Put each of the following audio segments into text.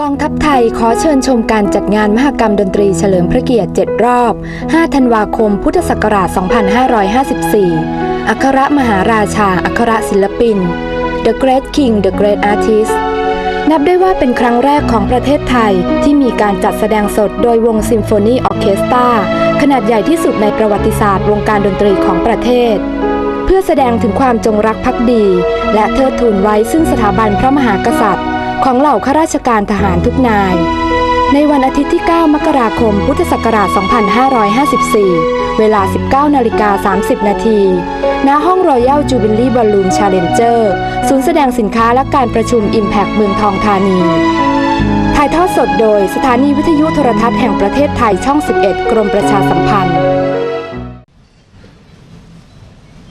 กองทัพไทยขอเชิญชมการจัดงานมหกรรมดนตรีเฉลิมพระเกียรติ 7 รอบ 5 ธันวาคม พุทธศักราช 2554 อัครมหาราชา อัครศิลปิน The Great King The Great Artist นับได้ว่าเป็นครั้งแรกของประเทศไทยที่มีการจัดแสดงสดโดยวงซิมโฟนีออเคสตราขนาดใหญ่ที่สุดในประวัติศาสตร์วงการดนตรีของประเทศ เพื่อแสดงถึงความจงรักภักดี และเทิดทูนไว้ซึ่งสถาบันพระมหากษัตริย์ ของเหล่าข้าราชการทหารทุกนาย ในวันอาทิตย์ที่ 9 มกราคม พุทธศักราช 2554 เวลา 19 นาฬิกา 30 นาที ณ ห้องรอยัลจูบิลี่บอลลูนชาเลนเจอร์ศูนย์แสดงสินค้าและการประชุม Impact เมืองทองธานีถ่ายทอดสดโดยสถานีวิทยุโทรทัศน์แห่งประเทศไทยช่อง 11 กรมประชาสัมพันธ์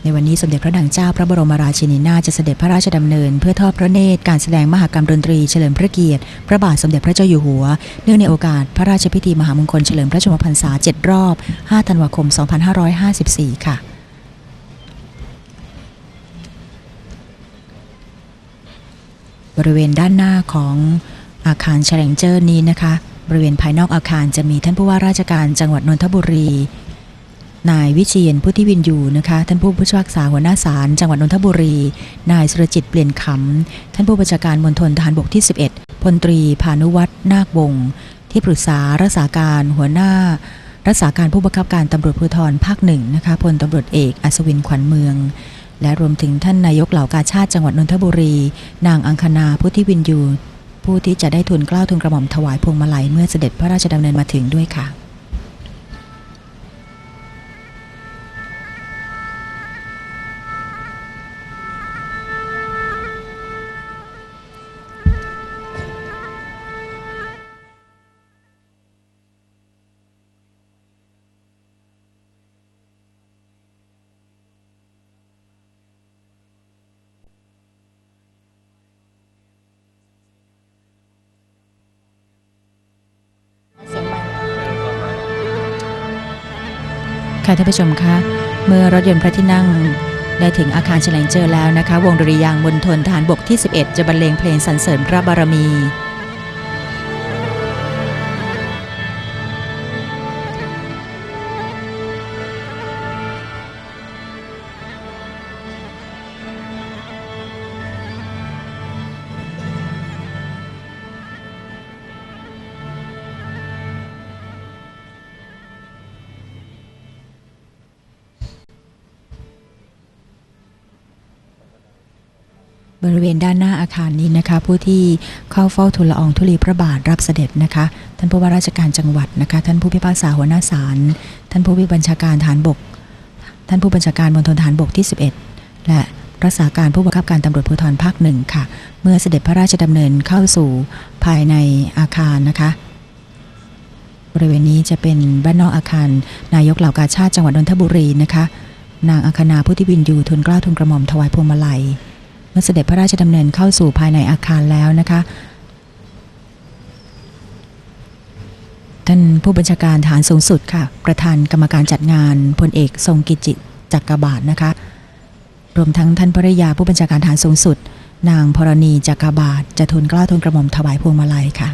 ในวันนี้สมเด็จพระนางเจ้าพระบรมราชินีนาถจะเสด็จพระราชดำเนิน เพื่อทอดพระเนตรการแสดงมหกรรมดนตรีเฉลิมพระเกียรติ พระบาทสมเด็จพระเจ้าอยู่หัว เนื่องในโอกาสพระราชพิธีมหามงคลเฉลิมพระชนมพรรษา 7 รอบ 5 ธันวาคม 2554 ค่ะบริเวณด้านหน้าของอาคารแฉลงเจอร์นี้นะคะ บริเวณภายนอกอาคารจะมีท่านผู้ว่าราชการจังหวัดนนทบุรี นายวิเชียนพุทธิวินยูนะคะ ท่านผู้พิพากษาหัวหน้าศาลจังหวัดนนทบุรี นายสุรจิตเปลี่ยนขำท่านผู้บัญชาการมณฑลทหารบกที่ 11พลตรีพานุวัฒน์นาควงศ์ที่ปรึกษารักษาการหัวหน้า รักษาการผู้บังคับการตำรวจภูธรภาคหนึ่งนะคะพลตำรวจเอกอัศวินขวัญเมือง และรวมถึงท่านนายกเหล่ากาชาติจังหวัดนนทบุรี นางอังคณาพุทธิวินยูผู้ที่จะได้ทุนกล้าวทุนกระหม่อมถวายพวงมาลัยเมื่อเสด็จพระราชดำเนินมาถึงด้วยค่ะ ค่ะท่านผู้ชมคะ เมื่อรถยนต์พระที่นั่งได้ถึงอาคารเฉลงเจอแล้วนะคะ วงดุริยางมณฑลฐานบกที่ 11 จะบรรเลงเพลงสรรเสริญพระบารมี บริเวณด้านหน้าอาคารนี้นะคะ ผู้ที่เข้าเฝ้าทูลละอองธุลีพระบาทรับเสด็จนะคะ ท่านผู้ว่าราชการจังหวัดนะคะ ท่านผู้พิพากษาหัวหน้าศาลท่านผู้พิบัญชาการฐานบก ท่านผู้บัญชาการมณฑลฐานบกที่ 11 และรักษาการผู้บังคับการตำรวจภูธรภาคหนึ่งค่ะ เมื่อเสด็จพระราชดำเนินเข้าสู่ภายในอาคารนะคะ บริเวณนี้จะเป็นบ้านนอกอาคาร นายกเหล่ากาชาติจังหวัดนนทบุรีนะคะ นางอัคณาพุทธิวินยูทุนกล้าทุนกระหม่อมถวายพวงมาลัย เมื่อเสด็จพระราชดำเนินเข้าสู่ภายในอาคารแล้วนะคะ ท่านผู้บัญชาการฐานสูงสุดค่ะ ประธานกรรมการจัดงานพลเอกทรงกิจจิจักรบาทนะคะ รวมทั้งท่านภริยาผู้บัญชาการฐานสูงสุด นางพรณีจักรบาทจะทูลกล้าทูลกระหม่อมถวายพวงมาลัยค่ะ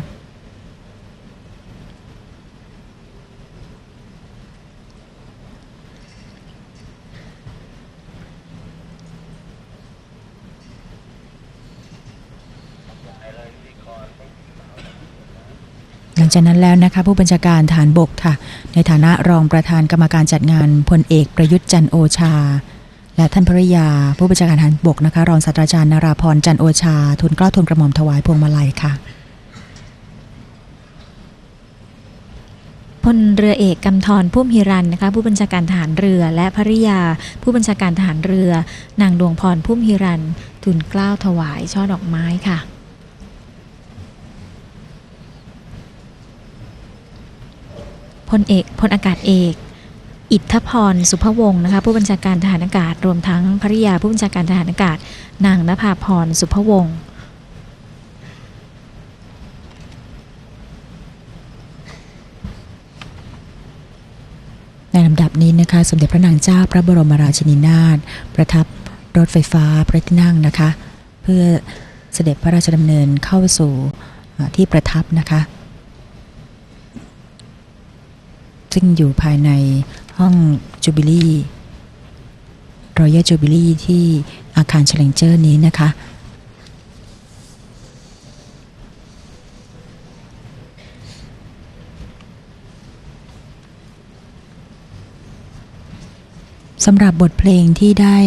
งจากนั้นแล้วนะคะผู้บัญชาการฐานบกค่ะ ในฐานะรองประธานกรรมการจัดงานพลเอกประยุทธ์จันโอชา และท่านภริยา ผู้บัญชาการฐานบกนะคะรองศาสตราจารย์นาราพรจันโอชาทุนเกล้าทุนกระหม่อมถวายพวงมาลัยค่ะพลเรือเอกกำธรพุ่มฮิรันนะคะผู้บัญชาการทหารเรือและภริยา ผู้บัญชาการทหารเรือ นางดวงพรพุ่มฮิรันทุนเกล้าถวายช่อดอกไม้ค่ะ พลเอกพลอากาศเอก อิทธพรสุภวงศ์นะคะผู้บัญชาการทหารอากาศ รวมทั้งภริยาผู้บัญชาการทหารอากาศ นางนภาพรสุภวงศ์ในลำดับนี้นะคะสมเด็จพระนางเจ้าพระบรมราชินีนาถประทับรถไฟฟ้าพระที่นั่งนะคะ เพื่อเสด็จพระราชดำเนินเข้าสู่ที่ประทับนะคะ ซึ่งอยู่ภายในห้องจูบิลี่รอยัลจูบิลี่ที่อาคารเชลงเจอร์นี้นะคะ สำหรับบทเพลงที่ได้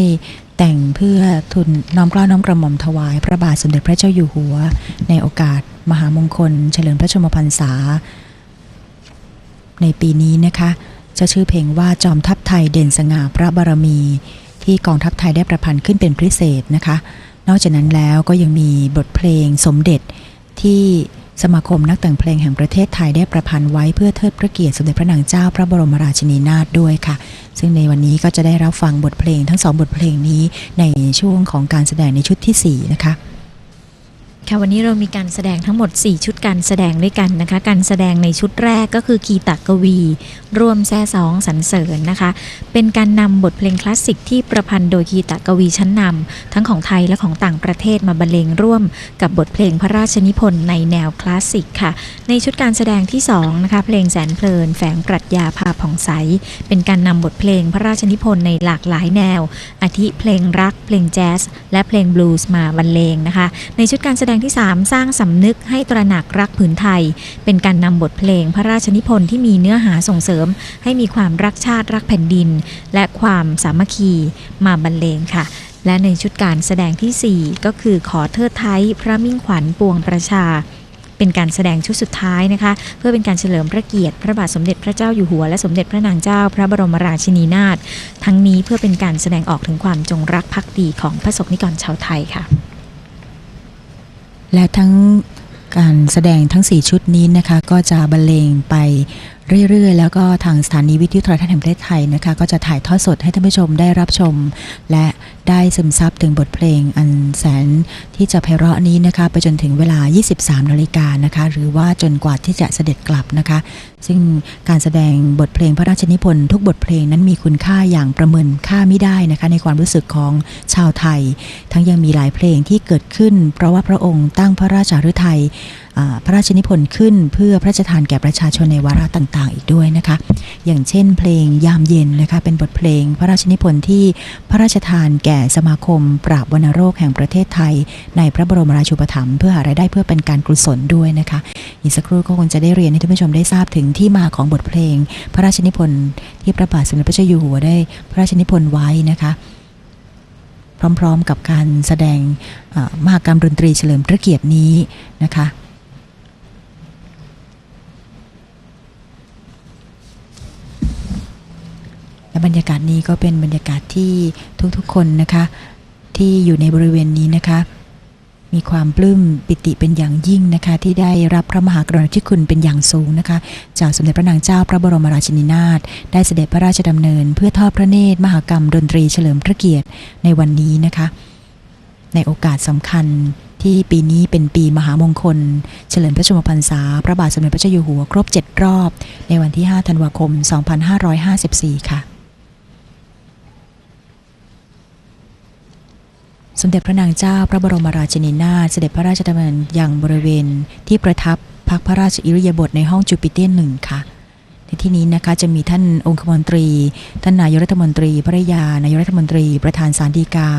แต่งเพื่อทุนน้อมเกล้าน้อมกระหม่อมถวาย พระบาทสมเด็จพระเจ้าอยู่หัว ในโอกาสมหามงคล เฉลิมพระชนมพรรษา ในปีนี้นะคะจะชื่อเพลงว่าจอมทัพไทยเด่นสง่าพระบารมี ที่กองทัพไทยได้ประพันธ์ขึ้นเป็นพิเศษนะคะ นอกจากนั้นแล้วก็ยังมีบทเพลงสมเด็จที่สมาคมนักแต่งเพลงแห่งประเทศไทยได้ประพันธ์ไว้เพื่อเทิดพระเกียรติสมเด็จพระนางเจ้าพระบรมราชินีนาถด้วยค่ะ ซึ่งในวันนี้ก็จะได้รับฟังบทเพลงทั้งสองบทเพลงนี้ในช่วงของการแสดงในชุดที่4นะคะ ค่ะวันนี้เรามีการแสดงทั้งหมด 4 ชุดการแสดงด้วยกันนะคะ การแสดงในชุดแรกก็คือคีตกวีรวมแซ่สองสรรเสริญนะคะ เป็นการนำบทเพลงคลาสสิกที่ประพันธ์โดยคีตกวีชั้นนำทั้งของไทยและของต่างประเทศมาบรรเลงร่วมกับบทเพลงพระราชนิพนธ์ในแนวคลาสสิกค่ะ ในชุดการแสดงที่2นะคะเพลงแสนเพลิน แฝงปรัชญาพาผ่องใส เป็นการนำบทเพลงพระราชนิพนธ์ในหลากหลายแนว อาทิเพลงรัก เพลงแจ๊สและเพลงบลูส์มาบรรเลงนะคะ ในชุดการแสดงที่ 3 สร้างสำนึกให้ตระหนักรักผืนไทย เป็นการนำบทเพลงพระราชนิพนธ์ที่มีเนื้อหาส่งเสริม ให้มีความรักชาติรักแผ่นดิน และความสามัคคีมาบรรเลงค่ะและในชุดการแสดงทีสี่ 4 ก็คือขอเทิดไทยพระมิ่งขวัญปวงประชา เป็นการแสดงชุดสุดท้ายนะคะ เพื่อเป็นการเฉลิมพระเกียรติ พระบาทสมเด็จพระเจ้าอยู่หัว และสมเด็จพระนางเจ้า พระบรมราชินีนาถทั้งนี้เพื่อเป็นการแสดงออกถึงความจงรักภักดีของพระสงฆ์นิกรชาวไทยค่ะ และทั้งการแสดงทั้ง 4 ชุดนี้นะคะ ก็จะบรรเลงไป เรื่อยๆ แล้วก็ทางสถานีวิทยุโทรทัศน์แห่งประเทศไทยนะคะ ก็จะถ่ายทอดสดให้ท่านผู้ชมได้รับชม และได้ซึมซับถึงบทเพลงอันแสนที่จะไพเราะนี้นะคะไปจนถึงเวลา 23นาฬิกานะคะ หรือว่าจนกว่าที่จะเสด็จกลับนะคะ ซึ่งการแสดงบทเพลงพระราชนิพนธ์ทุกบทเพลงนั้นมีคุณค่าอย่างประเมินค่าไม่ได้นะคะ ในความรู้สึกของชาวไทย ทั้งยังมีหลายเพลงที่เกิดขึ้น เพราะว่าพระองค์ตั้งพระราชาฤทัยพระราชนิพนธ์ขึ้นเพื่อพระราชทานแก่ประชาชนในวาระต่างๆ อีกด้วยนะคะ อย่างเช่น เพลงยามเย็นนะคะเป็นบทเพลงพระราชนิพนธ์ที่พระราชทานแก่สมาคม ปราบวัณโรคแห่งประเทศไทย ในพระบรมราชูปถัมภ์เพื่อหารายได้เพื่อเป็นการกุศลด้วยนะคะอีกสักครู่ก็คงจะได้เรียนให้ท่านผู้ชมได้ทราบถึงที่มาของบทเพลง พระราชนิพนธ์ที่พระบาทสมเด็จพระเจ้าอยู่หัวได้พระราชนิพนธ์ไว้นะคะพร้อมๆกับการแสดงมหากรรมดนตรีเฉลิมพระเกียรตินี้นะคะ และบรรยากาศนี้ก็เป็นบรรยากาศที่ทุกๆคนนะคะที่อยู่ในบริเวณนี้นะคะ มีความปลื้มปิติเป็นอย่างยิ่งนะคะ ที่ได้รับพระมหากรุณาธิคุณเป็นอย่างสูงนะคะ จากสมเด็จพระนางเจ้าพระบรมราชินีนาถได้เสด็จพระราชดำเนิน เพื่อทอดพระเนตรมหากรรมดนตรีเฉลิมพระเกียรติในวันนี้นะคะ ในโอกาสสำคัญที่ปีนี้เป็นปีมหามงคล เฉลิมพระชนมพรรษา พระบาทสมเด็จพระเจ้าอยู่หัวครบ 7 รอบ ในวันที่ 5 ธันวาคม 2554 ค่ะ สมเด็จพระนางเจ้าพระบรมราชินีนาถเสด็จพระราชดำเนินยังบริเวณที่ประทับพักพระราชอิริยาบถในห้องจูปิเตียนหนึ่งค่ะในที่นี้นะคะจะมีท่านองคมนตรี ท่านนายรัฐมนตรีภรรยานายรัฐมนตรี ประธานสารดีกา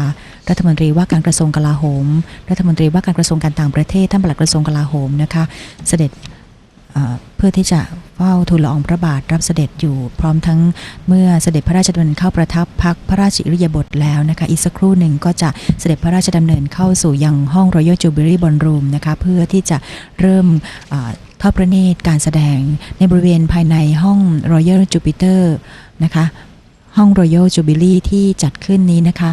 รัฐมนตรีว่าการกระทรวงกลาโหม รัฐมนตรีว่าการกระทรวงการต่างประเทศ ท่านปลัดกระทรวงกลาโหมนะคะ เสด็จ เพื่อที่จะเฝ้าทูลละอองพระบาทรับเสด็จอยู่ พร้อมทั้งเมื่อเสด็จพระราชดำเนินเข้าประทับพักพระราชอิริยาบถแล้วนะคะ อีกสักครู่หนึ่งก็จะเสด็จพระราชดำเนินเข้าสู่ยังห้อง Royal Jubilee Ballroom นะคะ เพื่อที่จะเริ่มทอดพระเนตรการแสดงในบริเวณภายในห้อง Royal Jupiter นะคะห้อง Royal Jubilee ที่จัดขึ้นนี้นะคะ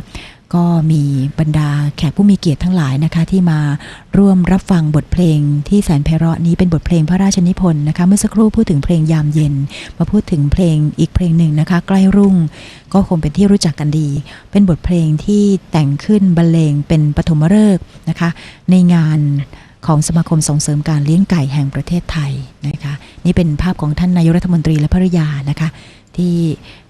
ก็มีบรรดาแขกผู้มีเกียรติทั้งหลายนะคะ ที่มาร่วมรับฟังบทเพลงที่แสนไพเราะนี้เป็นบทเพลงพระราชนิพนธ์นะคะ เมื่อสักครู่พูดถึงเพลงยามเย็น มาพูดถึงเพลงอีกเพลงหนึ่งนะคะ ใกล้รุ่ง ก็คงเป็นที่รู้จักกันดี เป็นบทเพลงที่แต่งขึ้นบรรเลงเป็นปฐมฤกษ์นะคะ ในงานของสมาคมส่งเสริมการเลี้ยงไก่แห่งประเทศไทยนะคะ นี่เป็นภาพของท่านนายกรัฐมนตรีและภรรยานะคะ ที่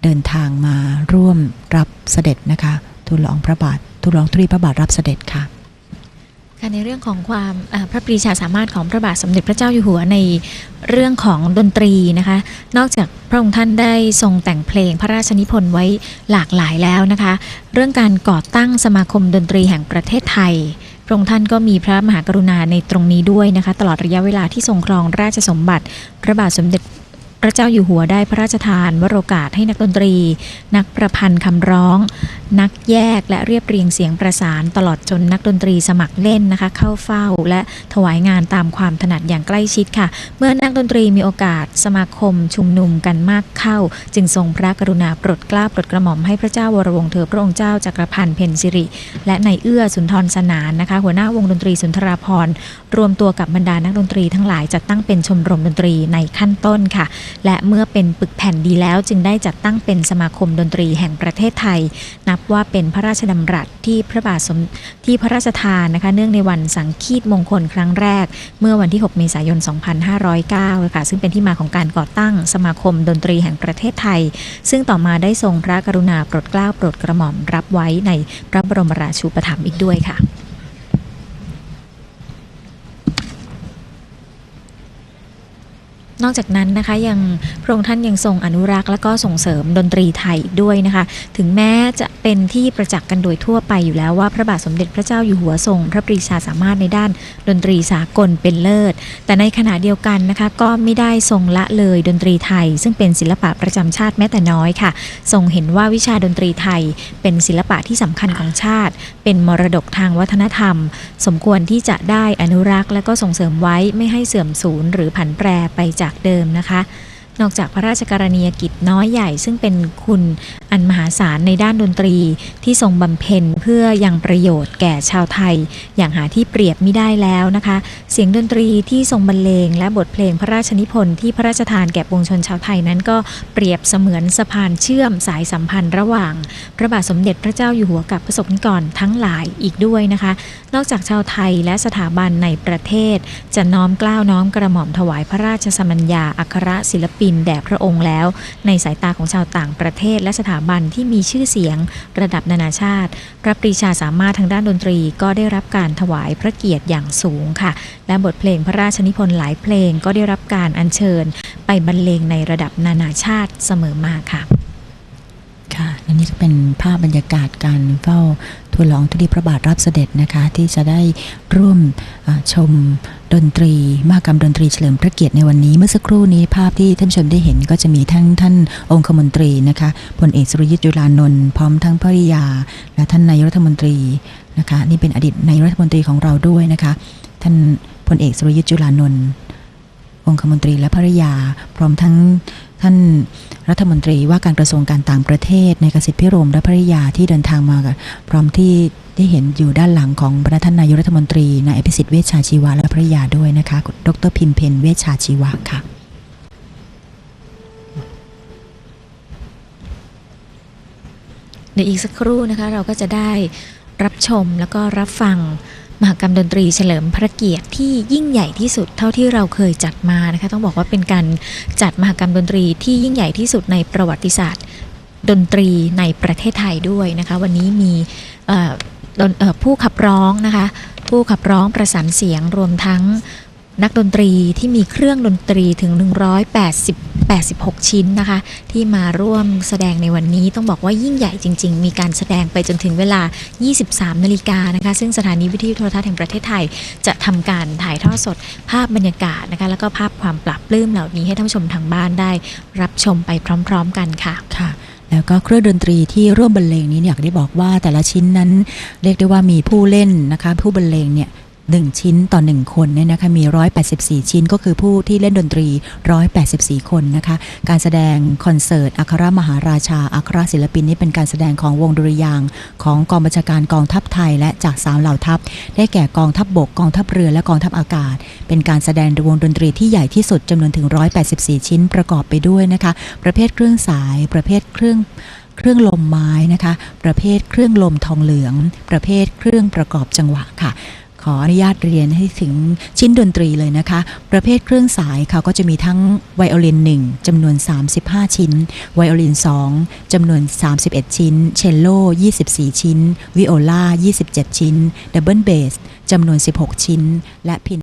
เดินทางมาร่วมรับเสด็จนะคะ ทูลละอองพระบาททูลละอองธุลีพระบาทรับเสด็จค่ะค่ะในเรื่องของความพระปรีชาสามารถของพระบาทสมเด็จพระเจ้าอยู่หัวในเรื่องของดนตรีนะคะ นอกจากพระองค์ท่านได้ทรงแต่งเพลงพระราชนิพนธ์ไว้หลากหลายแล้วนะคะ เรื่องการก่อตั้งสมาคมดนตรีแห่งประเทศไทย พระองค์ท่านก็มีพระมหากรุณาในตรงนี้ด้วยนะคะ ตลอดระยะเวลาที่ทรงครองราชสมบัติ พระบาทสมเด็จพระเจ้าอยู่หัวได้พระราชทานวโรกาสให้นักดนตรี นักประพันธ์คำร้อง นักแยกและเรียบเรียงเสียงประสานตลอดจนนักดนตรีสมัครเล่นนะคะ เข้าเฝ้าและถวายงานตามความถนัดอย่างใกล้ชิดค่ะ เมื่อนักดนตรีมีโอกาสสมาคมชุมนุมกันมากเข้า จึงทรงพระกรุณาโปรดเกล้าโปรดกระหม่อมให้พระเจ้าวรวงเธอพระองค์เจ้าจักรพันธ์เพนสิริ และในเอื้อสุนทรสนานนะคะ หัวหน้าวงดนตรีสุนทราภรรวมตัวกับบรรดานักดนตรีทั้งหลายจัดตั้งเป็นชมรมดนตรีในขั้นต้นค่ะ และเมื่อเป็นปึกแผ่นดีแล้วจึงได้จัดตั้งเป็นสมาคมดนตรีแห่งประเทศไทยนับว่าเป็นพระราชดำรัสที่พระบาทสมที่พระราชทานนะคะเนื่องในวันสังคีตมงคลครั้งแรก เมื่อวันที่ 6 เมษายน 2509ค่ะซึ่งเป็นที่มาของการก่อตั้งสมาคมดนตรีแห่งประเทศไทย ซึ่งต่อมาได้ทรงพระกรุณาโปรดเกล้าโปรดกระหม่อมรับไว้ในพระบรมราชูปถัมภ์อีกด้วยค่ะ นอกจากนั้นนะคะยังพระองค์ท่านยังทรงอนุรักษ์และก็ส่งเสริมดนตรีไทยด้วยนะคะ ถึงแม้จะเป็นที่ประจักษ์กันโดยทั่วไปอยู่แล้วว่าพระบาทสมเด็จพระเจ้าอยู่หัวทรง พระปรีชาสามารถในด้านดนตรีสากลเป็นเลิศ แต่ในขณะเดียวกันนะคะก็ไม่ได้ทรงละเลยดนตรีไทย ซึ่งเป็นศิลปะประจำชาติแม้แต่น้อยค่ะ ทรงเห็นว่าวิชาดนตรีไทย เป็นศิลปะที่สำคัญของชาติ เป็นมรดกทางวัฒนธรรม สมควรที่จะได้อนุรักษ์ และก็ส่งเสริมไว้ไม่ให้เสื่อมสูญหรือผันแปรไปจากเดิมนะคะ นอกจากพระราชกรณียกิจน้อยใหญ่ซึ่งเป็นคุณอันมหาศาลในด้านดนตรีที่ทรงบำเพ็ญเพื่อยังประโยชน์แก่ชาวไทย อย่างหาที่เปรียบไม่ได้แล้วนะคะ เสียงดนตรีที่ทรงบรรเลงและบทเพลงพระราชนิพนธ์ที่พระราชทานแก่ปวงชนชาวไทยนั้นก็เปรียบเสมือนสะพานเชื่อมสายสัมพันธ์ระหว่าง พระบาทสมเด็จพระเจ้าอยู่หัวกับประสบนิกรทั้งหลายอีกด้วยนะคะ นอกจากชาวไทยและสถาบันในประเทศ จะน้อมกล้าวน้อมกระหม่อมถวายพระราชสมัญญาอัครศิลปินแด่พระองค์แล้ว ในสายตาของชาวต่างประเทศและสถาบันที่มีชื่อเสียงระดับนานาชาติ พระปรีชาสามารถทางด้านดนตรีก็ได้รับการถวายพระเกียรติอย่างสูงค่ะ และบทเพลงพระราชนิพนธ์หลายเพลงก็ได้รับการอัญเชิญ ไปบรรเลงในระดับนานาชาติเสมอมาค่ะ ค่ะและนี่ก็เป็นภาพบรรยากาศการเฝ้าทูลลองธุลีพระบาทรับเสด็จนะคะ ที่จะได้ร่วมชมดนตรีมหกรรมดนตรีเฉลิมพระเกียรติในวันนี้ เมื่อสักครู่นี้ภาพที่ท่านชมได้เห็นก็จะมีทั้งท่านองคมนตรีนะคะพลเอกสุรยุทธ์จุลานนท์พร้อมทั้งภริยา และท่านนายรัฐมนตรีนะคะนี่เป็นอดีตนายรัฐมนตรีของเราด้วยนะคะ ท่านพลเอกสุรยุทธ์จุลานนท์องคมนตรีและภริยา พร้อมทั้ง ท่านรัฐมนตรีว่าการกระทรวงการต่างประเทศในกสิทธิพิรมและภริยาที่เดินทางมากพร้อมที่ได้เห็นอยู่ด้านหลังของพระท่านนายกรัฐมนตรีนายอภิสิทธิ์เวชชาชีวะและภริยาด้วยนะคะ ดรพิมเพนเวชชาชีวะค่ะในอีกสักครู่นะคะเราก็จะได้รับชมแล้วก็รับฟัง มหกรรมดนตรีเฉลิมพระเกียรติที่ยิ่งใหญ่ที่สุดเท่าที่เราเคยจัดมานะคะต้องบอกว่าเป็นการจัดมหกรรมดนตรีที่ยิ่งใหญ่ที่สุดในประวัติศาสตร์ ดนตรีในประเทศไทยด้วยนะคะ วันนี้มีผู้ขับร้องนะคะ ผู้ขับร้องประสานเสียงรวมทั้ง นักดนตรีที่มีเครื่องดนตรีถึง 180 86 ชิ้นนะคะ ที่มาร่วมแสดงในวันนี้ต้องบอกว่ายิ่งใหญ่จริง ๆ มีการแสดงไปจนถึงเวลา 23 นาฬิกานะคะ ซึ่งสถานีวิทยุโทรทัศน์แห่งประเทศไทย จะทำการถ่ายทอดสดภาพบรรยากาศนะคะ แล้วก็ภาพความปรับปลื้มเหล่านี้ให้ท่านผู้ชมทางบ้านได้ รับชมไปพร้อม ๆ กันค่ะค่ะแล้วก็เครื่องดนตรีที่ร่วมบรรเลงนี้อยากได้บอกว่าแต่ละชิ้นนั้นเรียกได้ว่ามีผู้เล่นนะคะ ผู้บรรเลงเนี่ย หนึ่งชิ้นต่อหนึ่งคนเนี่ยนะคะมี 184 ชิ้นก็คือผู้ที่เล่นดนตรี 184 คนนะคะ การแสดงคอนเสิร์ตอัครมหาราชาอัครศิลปินนี่เป็นการแสดงของวงดุริยางของกองบัญชาการกองทัพไทย และจากสามเหล่าทัพ ได้แก่กองทัพบบกกองทัพเรือและกองทัพอากาศ เป็นการแสดงวงดนตรีที่ใหญ่ที่สุดจำนวนถึง 184 ชิ้นประกอบไปด้วยนะคะ ประเภทเครื่องสายประเภทเครื่องเครื่องลมไม้นะคะ ประเภทเครื่องลมทองเหลือง ประเภทเครื่องประกอบจังหวะค่ะ ขออนุญาตเรียนให้ถึงชิ้นดนตรีเลยนะคะ ประเภทเครื่องสายค่ะก็จะมีทั้งไวโอลิน1จำนวน 35 ชิ้น ไวโอลิน2จำนวน 31 ชิ้น เชลโล 24 ชิ้น วิโอลา 27 ชิ้น ดับเบิลเบสจำนวน 16 ชิ้น และพิน